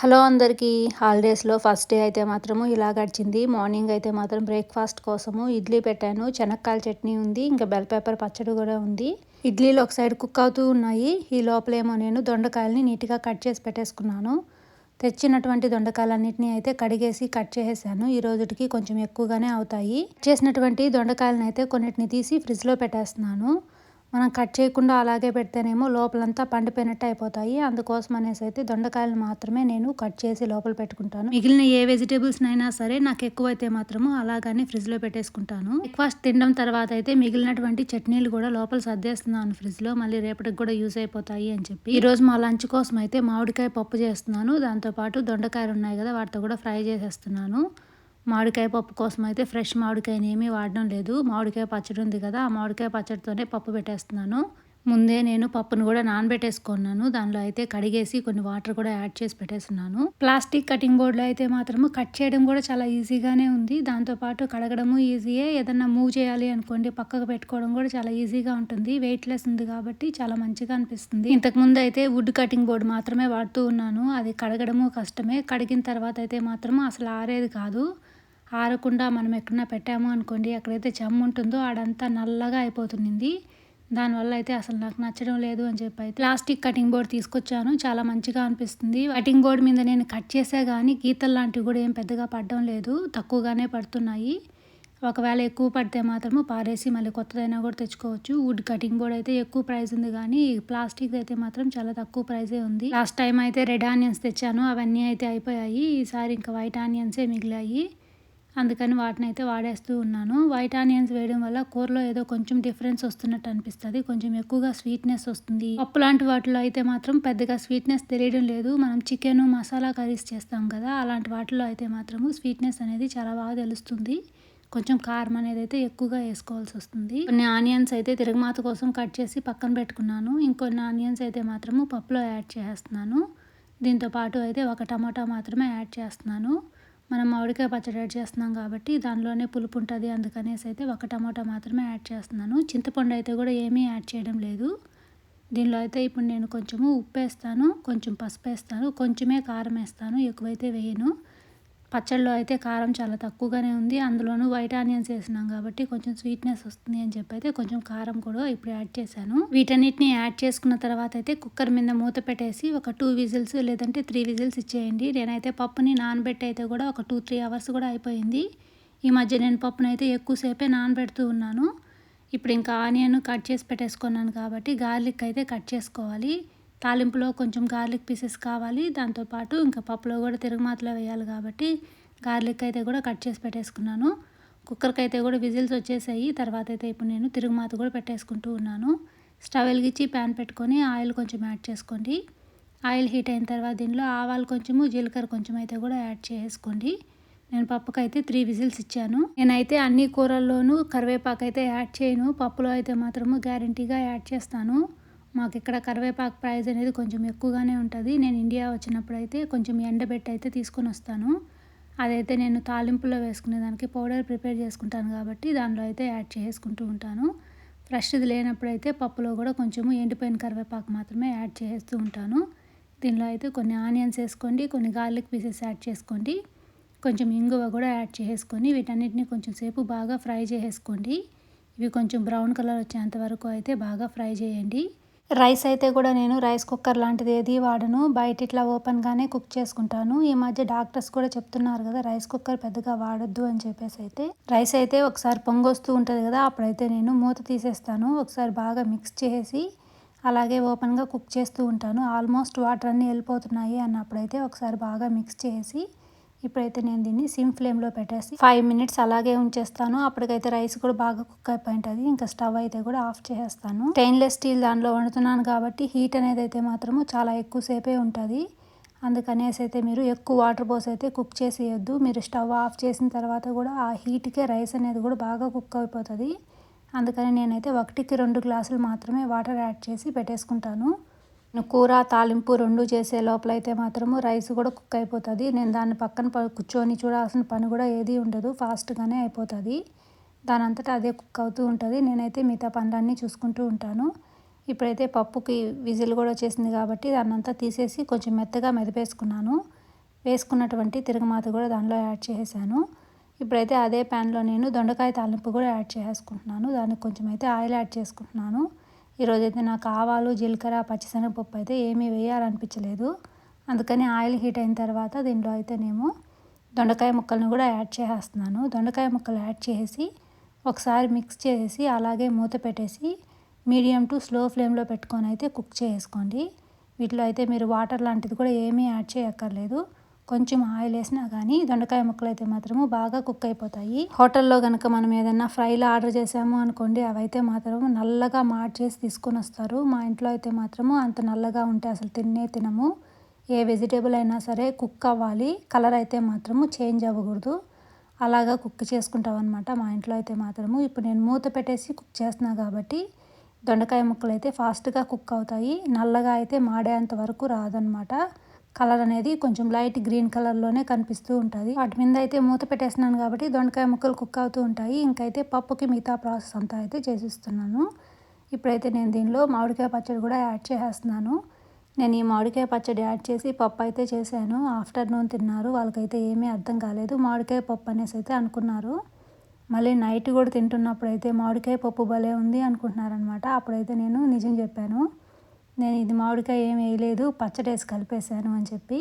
Hello అందరికీ. హాలిడేస్లో first day అయితే మాత్రము ఇలా గడిచింది. మార్నింగ్ అయితే మాత్రం బ్రేక్ఫాస్ట్ కోసము ఇడ్లీ పెట్టాను. చెనక్కాయల చట్నీ ఉంది ఇంకా బెల్ పేపర్ పచ్చడి కూడా ఉంది. ఇడ్లీలు ఒక సైడ్ కుక్ అవుతూ ఉన్నాయి. ఈ లోపలేమో నేను దొండకాయలని నీట్గా కట్ చేసి పెట్టేసుకున్నాను. తెచ్చినటువంటి దొండకాయలన్నింటినీ అయితే కడిగేసి కట్ చేసేసాను. ఈ రోజుకి కొంచెం ఎక్కువగానే అవుతాయి. చేసినటువంటి దొండకాయలను అయితే కొన్నిటిని తీసి ఫ్రిడ్జ్లో పెట్టేస్తున్నాను. మనం కట్ చేయకుండా అలాగే పెడితేనేమో లోపలంతా పండిపోయినట్టు అయిపోతాయి. అందుకోసం అనేసి అయితే దొండకాయలు మాత్రమే నేను కట్ చేసి లోపల పెట్టుకుంటాను. మిగిలిన ఏ వెజిటేబుల్స్ అయినా సరే నాకు ఎక్కువ అయితే మాత్రము అలాగానే ఫ్రిడ్జ్లో పెట్టేసుకుంటాను. బ్రేక్ఫాస్ట్ తినడం తర్వాత అయితే మిగిలినటువంటి చట్నీలు కూడా లోపల సర్దేస్తున్నాను ఫ్రిడ్జ్లో. మళ్ళీ రేపటికి కూడా యూజ్ అయిపోతాయి అని చెప్పి. ఈ రోజు మా లంచ్ కోసం అయితే మామిడికాయ పప్పు చేస్తున్నాను. దాంతోపాటు దొండకాయలు ఉన్నాయి కదా వాటితో కూడా ఫ్రై చేసేస్తున్నాను. మామిడికాయ పప్పు కోసం అయితే ఫ్రెష్ మామిడికాయని ఏమీ వాడడం లేదు. మామిడికాయ పచ్చడి ఉంది కదా ఆ మామిడికాయ పచ్చడితోనే పప్పు పెట్టేస్తున్నాను. ముందే నేను పప్పును కూడా నానబెట్టేసుకున్నాను. దానిలో అయితే కడిగేసి కొన్ని వాటర్ కూడా యాడ్ చేసి పెట్టేస్తున్నాను. ప్లాస్టిక్ కటింగ్ బోర్డులో అయితే మాత్రము కట్ చేయడం కూడా చాలా ఈజీగానే ఉంది. దాంతోపాటు కడగడము ఈజీయే. ఏదన్నా మూవ్ చేయాలి అనుకోండి పక్కకు పెట్టుకోవడం కూడా చాలా ఈజీగా ఉంటుంది. వెయిట్లెస్ ఉంది కాబట్టి చాలా మంచిగా అనిపిస్తుంది. ఇంతకు ముందు అయితే వుడ్ కటింగ్ బోర్డు మాత్రమే వాడుతూ ఉన్నాను. అది కడగడము కష్టమే. కడిగిన తర్వాత అయితే మాత్రము అసలు ఆరేది కాదు. ఆరకుండా మనం ఎక్కడన్నా పెట్టాము అనుకోండి ఎక్కడైతే చెమ్మ ఉంటుందో ఆడంతా నల్లగా అయిపోతుంది దానివల్ల అయితే అసలు నాకు నచ్చడం లేదు అని చెప్పి అయితే ప్లాస్టిక్ కటింగ్ బోర్డ్ తీసుకొచ్చాను. చాలా మంచిగా అనిపిస్తుంది. కటింగ్ బోర్డ్ మీద నేను కట్ చేసే కానీ గీతలు లాంటివి కూడా ఏం పెద్దగా పడడం లేదు. తక్కువగానే పడుతున్నాయి. ఒకవేళ ఎక్కువ పడితే మాత్రము పారేసి మళ్ళీ కొత్తదైనా కూడా తెచ్చుకోవచ్చు. వుడ్ కటింగ్ బోర్డ్ అయితే ఎక్కువ ప్రైస్ ఉంది కానీ ప్లాస్టిక్ అయితే మాత్రం చాలా తక్కువ ప్రైజే ఉంది. లాస్ట్ టైం అయితే రెడ్ ఆనియన్స్ తెచ్చాను. అవన్నీ అయితే అయిపోయాయి. ఈసారి ఇంకా వైట్ ఆనియన్సే మిగిలాయి. అందుకని వాటిని అయితే వాడేస్తూ ఉన్నాను. వైట్ ఆనియన్స్ వేయడం వల్ల కూరలో ఏదో కొంచెం డిఫరెన్స్ వస్తున్నట్టు అనిపిస్తుంది. కొంచెం ఎక్కువగా స్వీట్నెస్ వస్తుంది. పప్పు లాంటి వాటిలో అయితే మాత్రం పెద్దగా స్వీట్నెస్ తెలియడం లేదు. మనం చికెన్ మసాలా కర్రీస్ చేస్తాం కదా అలాంటి వాటిలో అయితే మాత్రము స్వీట్నెస్ అనేది చాలా బాగా తెలుస్తుంది. కొంచెం కారం అనేది అయితే ఎక్కువగా వేసుకోవాల్సి వస్తుంది. కొన్ని ఆనియన్స్ అయితే తిరగమాత కోసం కట్ చేసి పక్కన పెట్టుకున్నాను. ఇంకొన్ని ఆనియన్స్ అయితే మాత్రము పప్పులో యాడ్ చేస్తున్నాను. దీంతో పాటు అయితే ఒక టమాటా మాత్రమే యాడ్ చేస్తున్నాను. మనం మామిడికాయ పచ్చడి యాడ్ చేస్తున్నాం కాబట్టి దానిలోనే పులుపు ఉంటుంది. అందుకనేసి అయితే ఒక టమాటా మాత్రమే యాడ్ చేస్తున్నాను. చింతపండు అయితే కూడా ఏమీ యాడ్ చేయడం లేదు. దీనిలో అయితే ఇప్పుడు నేను కొంచెము ఉప్పు వేస్తాను కొంచెం పసుపు వేస్తాను కొంచెమే కారం వేస్తాను ఎక్కువైతే వేయను. పచ్చళ్ళు అయితే కారం చాలా తక్కువగానే ఉంది. అందులోనూ వైట్ ఆనియన్స్ వేసినాం కాబట్టి కొంచెం స్వీట్నెస్ వస్తుంది అని చెప్పి అయితే కొంచెం కారం కూడా ఇప్పుడు యాడ్ చేశాను. వీటన్నిటిని యాడ్ చేసుకున్న తర్వాత అయితే కుక్కర్ మీద మూత పెట్టేసి ఒక టూ విజిల్స్ లేదంటే త్రీ విజిల్స్ ఇచ్చేయండి. నేనైతే పప్పుని నానబెట్టి అయితే కూడా ఒక టూ త్రీ అవర్స్ కూడా అయిపోయింది. ఈ మధ్య నేను పప్పునైతే అయితే ఎక్కువసేపే నానబెడుతూ ఉన్నాను. ఇప్పుడు ఇంకా ఆనియన్ కట్ చేసి పెట్టేసుకున్నాను కాబట్టి గార్లిక్ అయితే కట్ చేసుకోవాలి. తాలింపులో కొంచెం గార్లిక్ పీసెస్ కావాలి. దాంతోపాటు ఇంకా పప్పులో కూడా తిరుగుమాతలో వేయాలి కాబట్టి గార్లిక్ అయితే కూడా కట్ చేసి పెట్టేసుకున్నాను. కుక్కర్కి అయితే కూడా విజిల్స్ వచ్చేసాయి. తర్వాత అయితే ఇప్పుడు నేను తిరుగుమాత కూడా పెట్టేసుకుంటూ ఉన్నాను. స్టవ్ వెలిగించి ప్యాన్ పెట్టుకొని ఆయిల్ కొంచెం యాడ్ చేసుకోండి. ఆయిల్ హీట్ అయిన తర్వాత దీనిలో ఆవాలు కొంచెము జీలకర్ర కొంచెం అయితే కూడా యాడ్ చేసుకోండి. నేను పప్పుకైతే త్రీ విజిల్స్ ఇచ్చాను. నేనైతే అన్ని కూరల్లోనూ కరివేపాకు అయితే యాడ్ చేయను. పప్పులో అయితే మాత్రము గ్యారంటీగా యాడ్ చేస్తాను. మాకు ఇక్కడ కరివేపాకు ప్రైస్ అనేది కొంచెం ఎక్కువగానే ఉంటుంది. నేను ఇండియా వచ్చినప్పుడు అయితే కొంచెం ఎండబెట్టి అయితే తీసుకొని వస్తాను. అదైతే నేను తాలింపులో వేసుకునే దానికి పౌడర్ ప్రిపేర్ చేసుకుంటాను కాబట్టి దానిలో అయితే యాడ్ చేసుకుంటూ ఉంటాను. ఫ్రెష్ది లేనప్పుడైతే పప్పులో కూడా కొంచెము ఎండిపోయిన కరివేపాకు మాత్రమే యాడ్ చేస్తూ ఉంటాను. దీనిలో అయితే కొన్ని ఆనియన్స్ వేసుకోండి కొన్ని గార్లిక్ పీసెస్ యాడ్ చేసుకోండి కొంచెం ఇంగువ కూడా యాడ్ చేసుకొని వీటన్నిటిని కొంచెం సేపు బాగా ఫ్రై చేసేసుకోండి. ఇవి కొంచెం బ్రౌన్ కలర్ వచ్చేంత వరకు అయితే బాగా ఫ్రై చేయండి. రైస్ అయితే కూడా నేను రైస్ కుక్కర్ లాంటిది ఏది వాడను. బయట ఇట్లా ఓపెన్గానే కుక్ చేసుకుంటాను. ఈ మధ్య డాక్టర్స్ కూడా చెప్తున్నారు కదా రైస్ కుక్కర్ పెద్దగా వాడొద్దు అని చెప్పేసి అయితే. రైస్ అయితే ఒకసారి పొంగొస్తూ ఉంటుంది కదా అప్పుడైతే నేను మూత తీసేస్తాను. ఒకసారి బాగా మిక్స్ చేసి అలాగే ఓపెన్గా కుక్ చేస్తూ ఉంటాను. ఆల్మోస్ట్ వాటర్ అన్నీ వెళ్ళిపోతున్నాయి అన్నప్పుడైతే ఒకసారి బాగా మిక్స్ చేసి ఇప్పుడైతే నేను దీన్ని సిమ్ ఫ్లేమ్లో పెట్టేసి ఫైవ్ మినిట్స్ అలాగే ఉంచేస్తాను. అప్పటికైతే రైస్ కూడా బాగా కుక్ అయిపోయింటుంది. ఇంకా స్టవ్ అయితే కూడా ఆఫ్ చేసేస్తాను. స్టెయిన్లెస్ స్టీల్ దాంట్లో వండుతున్నాను కాబట్టి హీట్ అనేది అయితే మాత్రము చాలా ఎక్కువసేపే ఉంటుంది. అందుకనేసి అయితే మీరు ఎక్కువ వాటర్ పోసి అయితే కుక్ చేసేయొద్దు. మీరు స్టవ్ ఆఫ్ చేసిన తర్వాత కూడా ఆ హీట్కే రైస్ అనేది కూడా బాగా కుక్ అయిపోతుంది. అందుకని నేనైతే ఒకటికి రెండు గ్లాసులు మాత్రమే వాటర్ యాడ్ చేసి పెట్టేసుకుంటాను. కూర తాలింపు రెండు చేసే లోపల అయితే మాత్రము రైస్ కూడా కుక్ అయిపోతుంది. నేను దాన్ని పక్కన కూర్చొని చూడాల్సిన పని కూడా ఏది ఉండదు. ఫాస్ట్గానే అయిపోతుంది. దాని అంతటా అదే కుక్ అవుతూ ఉంటుంది. నేనైతే మిగతా పనులన్నీ చూసుకుంటూ ఉంటాను. ఇప్పుడైతే పప్పుకి విజిల్ కూడా వచ్చేసింది కాబట్టి దాన్ని అంతా తీసేసి కొంచెం మెత్తగా మెదిపేసుకున్నాను. వేసుకున్నటువంటి తిరగమాత కూడా దానిలో యాడ్ చేసేసాను. ఇప్పుడైతే అదే ప్యాన్లో నేను దొండకాయ తాలింపు కూడా యాడ్ చేసుకుంటున్నాను దానికి కొంచెం అయితే ఆయిల్ యాడ్ చేసుకుంటున్నాను. ఈరోజైతే నాకు ఆవాలు జీలకర్ర పచ్చిశనగపప్పు అయితే ఏమీ వేయాలనిపించలేదు. అందుకని ఆయిల్ హీట్ అయిన తర్వాత దీంట్లో అయితే నేను దొండకాయ ముక్కలను కూడా యాడ్ చేసేస్తున్నాను. దొండకాయ ముక్కలు యాడ్ చేసి ఒకసారి మిక్స్ చేసి అలాగే మూత పెట్టేసి మీడియం టు స్లో ఫ్లేమ్లో పెట్టుకొని అయితే కుక్ చేసుకోండి. వీటిలో అయితే మీరు వాటర్ లాంటిది కూడా ఏమీ యాడ్ చేయక్కర్లేదు. కొంచెం ఆయిల్ వేసినా కానీ దొండకాయ ముక్కలు అయితే మాత్రము బాగా కుక్ అయిపోతాయి. హోటల్లో కనుక మనం ఏదైనా ఫ్రైలు ఆర్డర్ చేసాము అనుకోండి అవైతే మాత్రం నల్లగా మార్చేసి తీసుకొని వస్తారు. మా ఇంట్లో అయితే మాత్రము అంత నల్లగా ఉంటే అసలు తిన్నే తినము. ఏ వెజిటేబుల్ అయినా సరే కుక్ అవ్వాలి. కలర్ అయితే మాత్రము చేంజ్ అవ్వకూడదు. అలాగా కుక్ చేసుకుంటాం అనమాట మా ఇంట్లో అయితే మాత్రము. ఇప్పుడు నేను మూత పెట్టేసి కుక్ చేస్తున్నా కాబట్టి దొండకాయ ముక్కలు అయితే ఫాస్ట్గా కుక్ అవుతాయి. నల్లగా అయితే మాడేంత వరకు రాదనమాట కలర్ అనేది కొంచెం లైట్ గ్రీన్ కలర్లోనే కనిపిస్తూ ఉంటుంది. వాటి మీద అయితే మూత పెట్టేస్తున్నాను కాబట్టి దొండకాయ ముక్కలు కుక్ అవుతూ ఉంటాయి. ఇంకైతే పప్పుకి మిగతా ప్రాసెస్ అంతా అయితే చేసిస్తున్నాను. ఇప్పుడైతే నేను దీనిలో మామిడికాయ పచ్చడి కూడా యాడ్ చేసేస్తున్నాను. నేను ఈ మామిడికాయ పచ్చడి యాడ్ చేసి పప్పు అయితే చేశాను. ఆఫ్టర్నూన్ తిన్నారు. వాళ్ళకైతే ఏమీ అర్థం కాలేదు. మామిడికాయ పప్పు అనేసి అయితే అనుకున్నారు. మళ్ళీ నైట్ కూడా తింటున్నప్పుడు అయితే మామిడికాయ పప్పు భలే ఉంది అనుకుంటున్నారనమాట అప్పుడైతే నేను నిజం చెప్పాను. నేను ఇది మామిడికాయ ఏం వేయలేదు పచ్చడి వేసి కలిపేశాను అని చెప్పి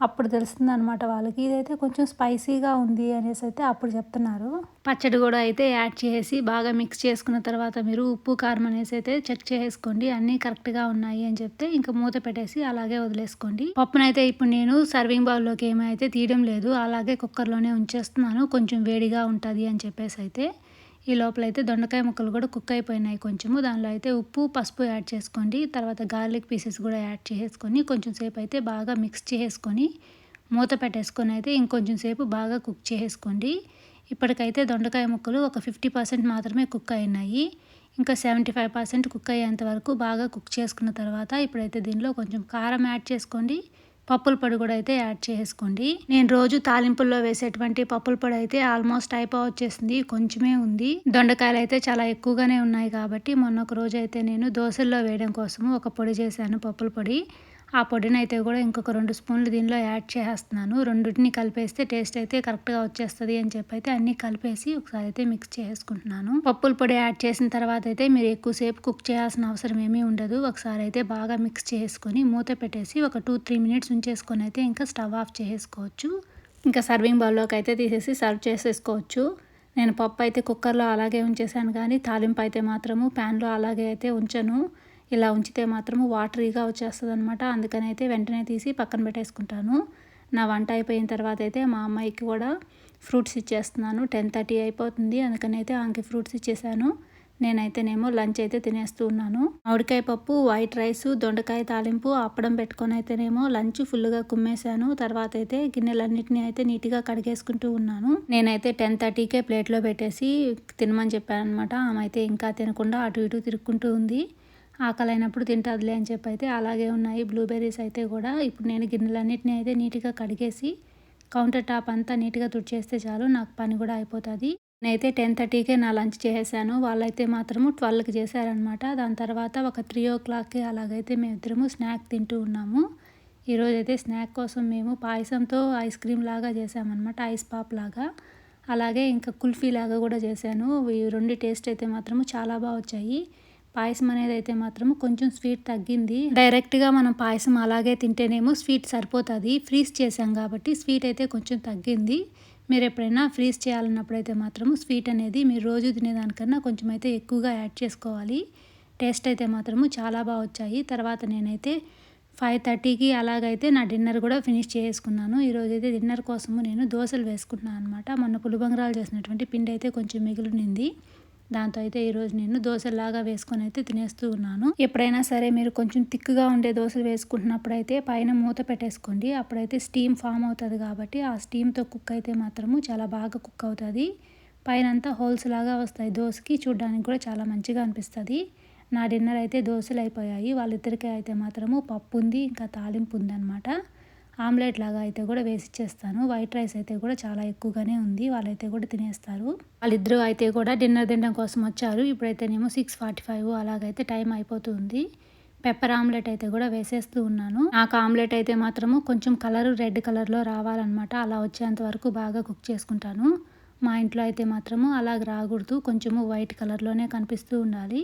అప్పుడు తెలుస్తుంది అనమాట వాళ్ళకి. ఇదైతే కొంచెం స్పైసీగా ఉంది అనేసి అయితే అప్పుడు చెప్తున్నారు. పచ్చడి కూడా అయితే యాడ్ చేసి బాగా మిక్స్ చేసుకున్న తర్వాత మీరు ఉప్పు కారం అనేసి అయితే చెక్ చేసుకోండి. అన్నీ కరెక్ట్గా ఉన్నాయి అని చెప్తే ఇంకా మూత పెట్టేసి అలాగే వదిలేసుకోండి. పప్పునైతే ఇప్పుడు నేను సర్వింగ్ బౌల్లోకి ఏమైతే తీయడం లేదు. అలాగే కుక్కర్లోనే ఉంచేస్తున్నాను. కొంచెం వేడిగా ఉంటుంది అని చెప్పేసి అయితే ఈ లోపల అయితే దొండకాయ ముక్కలు కూడా కుక్ అయిపోయినాయి కొంచెము. దానిలో అయితే ఉప్పు పసుపు యాడ్ చేసుకోండి. తర్వాత గార్లిక్ పీసెస్ కూడా యాడ్ చేసుకొని కొంచెం సేపు అయితే బాగా మిక్స్ చేసుకొని మూత పెట్టేసుకొని అయితే ఇంకొంచెం సేపు బాగా కుక్ చేసుకోండి. ఇప్పటికైతే దొండకాయ ముక్కలు ఒక ఫిఫ్టీ పర్సెంట్ మాత్రమే కుక్ అయినాయి. ఇంకా సెవెంటీ ఫైవ్ పర్సెంట్ కుక్ అయ్యేంత వరకు బాగా కుక్ చేసుకున్న తర్వాత ఇప్పుడైతే దీనిలో కొంచెం కారం యాడ్ చేసుకోండి. పప్పుల పొడి కూడా అయితే యాడ్ చేసుకోండి. నేను రోజు తాలింపుల్లో వేసేటువంటి పప్పుల పొడి అయితే ఆల్మోస్ట్ అయిపో వచ్చేసింది కొంచెమే ఉంది. దొండకాయలు అయితే చాలా ఎక్కువగానే ఉన్నాయి కాబట్టి మొన్న ఒక రోజు అయితే నేను దోశల్లో వేయడం కోసం ఒక పొడి చేశాను పప్పుల పొడి. ఆ పొడిని అయితే కూడా ఇంకొక రెండు స్పూన్లు దీనిలో యాడ్ చేసేస్తున్నాను. రెండింటిని కలిపేస్తే టేస్ట్ అయితే కరెక్ట్గా వచ్చేస్తుంది అని చెప్పి అయితే అన్నీ కలిపేసి ఒకసారి అయితే మిక్స్ చేసుకుంటున్నాను పప్పుల పొడి యాడ్ చేసిన తర్వాత అయితే మీరు ఎక్కువసేపు కుక్ చేయాల్సిన అవసరం ఏమీ ఉండదు. ఒకసారి అయితే బాగా మిక్స్ చేసుకొని మూత పెట్టేసి ఒక టూ త్రీ మినిట్స్ ఉంచేసుకొని అయితే ఇంకా స్టవ్ ఆఫ్ చేసుకోవచ్చు ఇంకా సర్వింగ్ బౌల్లోకి అయితే తీసేసి సర్వ్ చేసేసుకోవచ్చు. నేను పప్పు అయితే కుక్కర్లో అలాగే ఉంచేసాను కానీ తాలింపు అయితే మాత్రము ప్యాన్లో అలాగే అయితే ఉంచను. ఇలా ఉంచితే మాత్రము వాటరీగా వచ్చేస్తుంది అనమాట అందుకని అయితే వెంటనే తీసి పక్కన పెట్టేసుకుంటాను. నా వంట అయిపోయిన తర్వాత అయితే మా అమ్మాయికి కూడా ఫ్రూట్స్ ఇచ్చేస్తున్నాను. టెన్ థర్టీ అయిపోతుంది. అందుకని అయితే ఆమెకి ఫ్రూట్స్ ఇచ్చేసాను. నేనైతేనేమో లంచ్ అయితే తినేస్తూ ఉన్నాను. మామిడికాయ పప్పు వైట్ రైస్ దొండకాయ తాలింపు అప్పడం పెట్టుకొని అయితేనేమో లంచ్ ఫుల్గా కుమ్మేశాను. తర్వాత అయితే గిన్నెలన్నింటినీ అయితే నీట్గా కడిగేసుకుంటూ ఉన్నాను. నేనైతే టెన్ థర్టీకే ప్లేట్లో పెట్టేసి తినమని చెప్పాను అనమాట ఆమె అయితే ఇంకా తినకుండా అటు ఇటు తిరుక్కుంటూ ఉంది. ఆకలి అయినప్పుడు తింటుందిలే అని చెప్పి అయితే అలాగే ఉన్నాయి. బ్లూబెర్రీస్ అయితే కూడా ఇప్పుడు నేను గిన్నెలన్నింటినీ అయితే నీట్గా కడిగేసి కౌంటర్ టాప్ అంతా నీట్గా తుడిచేస్తే చాలు నాకు పని కూడా అయిపోతుంది. నేనైతే టెన్ థర్టీకే నా లంచ్ చేశాను వాళ్ళైతే మాత్రము ట్వెల్వ్కి చేశారనమాట దాని తర్వాత ఒక త్రీ ఓ క్లాక్కి అలాగైతే మేమిద్దరము స్నాక్ తింటూ ఉన్నాము. ఈరోజు అయితే స్నాక్ కోసం మేము పాయసంతో ఐస్ క్రీమ్ లాగా చేసామన్నమాట. ఐస్ పాప్ లాగా. అలాగే ఇంకా కుల్ఫీ లాగా కూడా చేశాను. ఈ రెండు టేస్ట్ అయితే మాత్రము చాలా బాగా వచ్చాయి. పాయసం అనేది అయితే మాత్రం కొంచెం స్వీట్ తగ్గింది. డైరెక్ట్గా మనం పాయసం అలాగే తింటేనేమో స్వీట్ సరిపోతుంది. ఫ్రీజ్ చేసాం కాబట్టి స్వీట్ అయితే కొంచెం తగ్గింది. మీరు ఎప్పుడైనా ఫ్రీజ్ చేయాలన్నప్పుడు అయితే మాత్రం స్వీట్ అనేది మీరు రోజు తినేదానికన్నా కొంచెం అయితే ఎక్కువగా యాడ్ చేసుకోవాలి. టేస్ట్ అయితే మాత్రము చాలా బాగా వచ్చాయి. తర్వాత నేనైతే ఫైవ్ థర్టీకి అలాగైతే నా డిన్నర్ కూడా ఫినిష్ చేసుకున్నాను. ఈరోజు అయితే డిన్నర్ కోసము నేను దోశలు వేసుకుంటున్నాను అనమాట మొన్న పులిబంగరాలు చేసినటువంటి పిండి అయితే కొంచెం మిగిలినింది. దాంతో అయితే ఈరోజు నేను దోశలాగా వేసుకొని అయితే తినేస్తూ ఉన్నాను. ఎప్పుడైనా సరే మీరు కొంచెం తిక్కుగా ఉండే దోశలు వేసుకుంటున్నప్పుడు అయితే పైన మూత పెట్టేసుకోండి. అప్పుడైతే స్టీమ్ ఫామ్ అవుతుంది కాబట్టి ఆ స్టీమ్తో కుక్ అయితే మాత్రము చాలా బాగా కుక్ అవుతుంది. పైన అంతా హోల్స్ లాగా వస్తాయి. దోశకి చూడడానికి కూడా చాలా మంచిగా అనిపిస్తుంది. నా డిన్నర్ అయితే దోశలు అయిపోయాయి. వాళ్ళిద్దరికీ అయితే మాత్రము పప్పు ఉంది ఇంకా తాలింపు ఉందన్నమాట. ఆమ్లెట్ లాగా అయితే కూడా వేసి ఇచ్చేస్తాను వైట్ రైస్ అయితే కూడా చాలా ఎక్కువగానే ఉంది. వాళ్ళైతే కూడా తినేస్తారు. వాళ్ళిద్దరూ అయితే కూడా డిన్నర్ తినడం కోసం వచ్చారు. ఇప్పుడైతేనేమో సిక్స్ ఫార్టీ ఫైవ్ అలాగైతే టైం అయిపోతుంది. పెప్పర్ ఆమ్లెట్ అయితే కూడా వేసేస్తూ ఉన్నాను. నాకు ఆమ్లెట్ అయితే మాత్రము కొంచెం కలర్ రెడ్ కలర్లో రావాలన్నమాట. అలా వచ్చేంత వరకు బాగా కుక్ చేసుకుంటాను. మా ఇంట్లో అయితే మాత్రము అలాగ రాకూడదు. కొంచెము వైట్ కలర్లోనే కనిపిస్తూ ఉండాలి.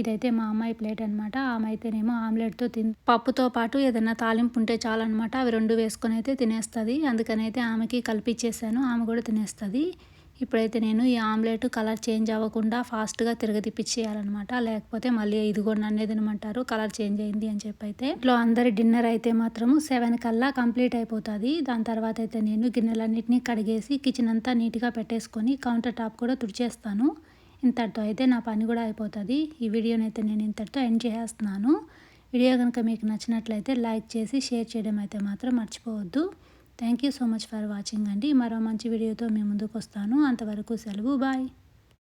ఇదైతే మా అమ్మాయి ప్లేట్ అనమాట ఆమె అయితేనేమో ఆమ్లెట్తో తిన్ పప్పుతో పాటు ఏదైనా తాలింపు ఉంటే చాలన్నమాట. అవి రెండు వేసుకొని అయితే తినేస్తుంది. అందుకని అయితే ఆమెకి కలిపిచ్చేసాను. ఆమె కూడా తినేస్తుంది. ఇప్పుడైతే నేను ఈ ఆమ్లెట్ కలర్ చేంజ్ అవ్వకుండా ఫాస్ట్గా తిరగతిప్పించేయాలన్నమాట లేకపోతే మళ్ళీ ఇదిగో నన్ను తినమంటారు. కలర్ చేంజ్ అయింది అని చెప్పి అయితే ఇంట్లో అందరి డిన్నర్ అయితే మాత్రము సెవెన్ కల్లా కంప్లీట్ అయిపోతుంది. దాని తర్వాత అయితే నేను గిన్నెలన్నింటినీ కడిగేసి కిచెన్ అంతా నీట్గా పెట్టేసుకొని కౌంటర్ టాప్ కూడా తుడిచేస్తాను. ఇంతటితో అయితే నా పని కూడా అయిపోతుంది. ఈ వీడియోని అయితే నేను ఇంతటితో ఎండ్ చేసేస్తున్నాను వీడియో కనుక మీకు నచ్చినట్లయితే లైక్ చేసి షేర్ చేయడం అయితే మాత్రం మర్చిపోవద్దు. Thank you so much for watching అండి. మరో మంచి వీడియోతో మీ ముందుకు వస్తాను అంతవరకు సెలవు. బాయ్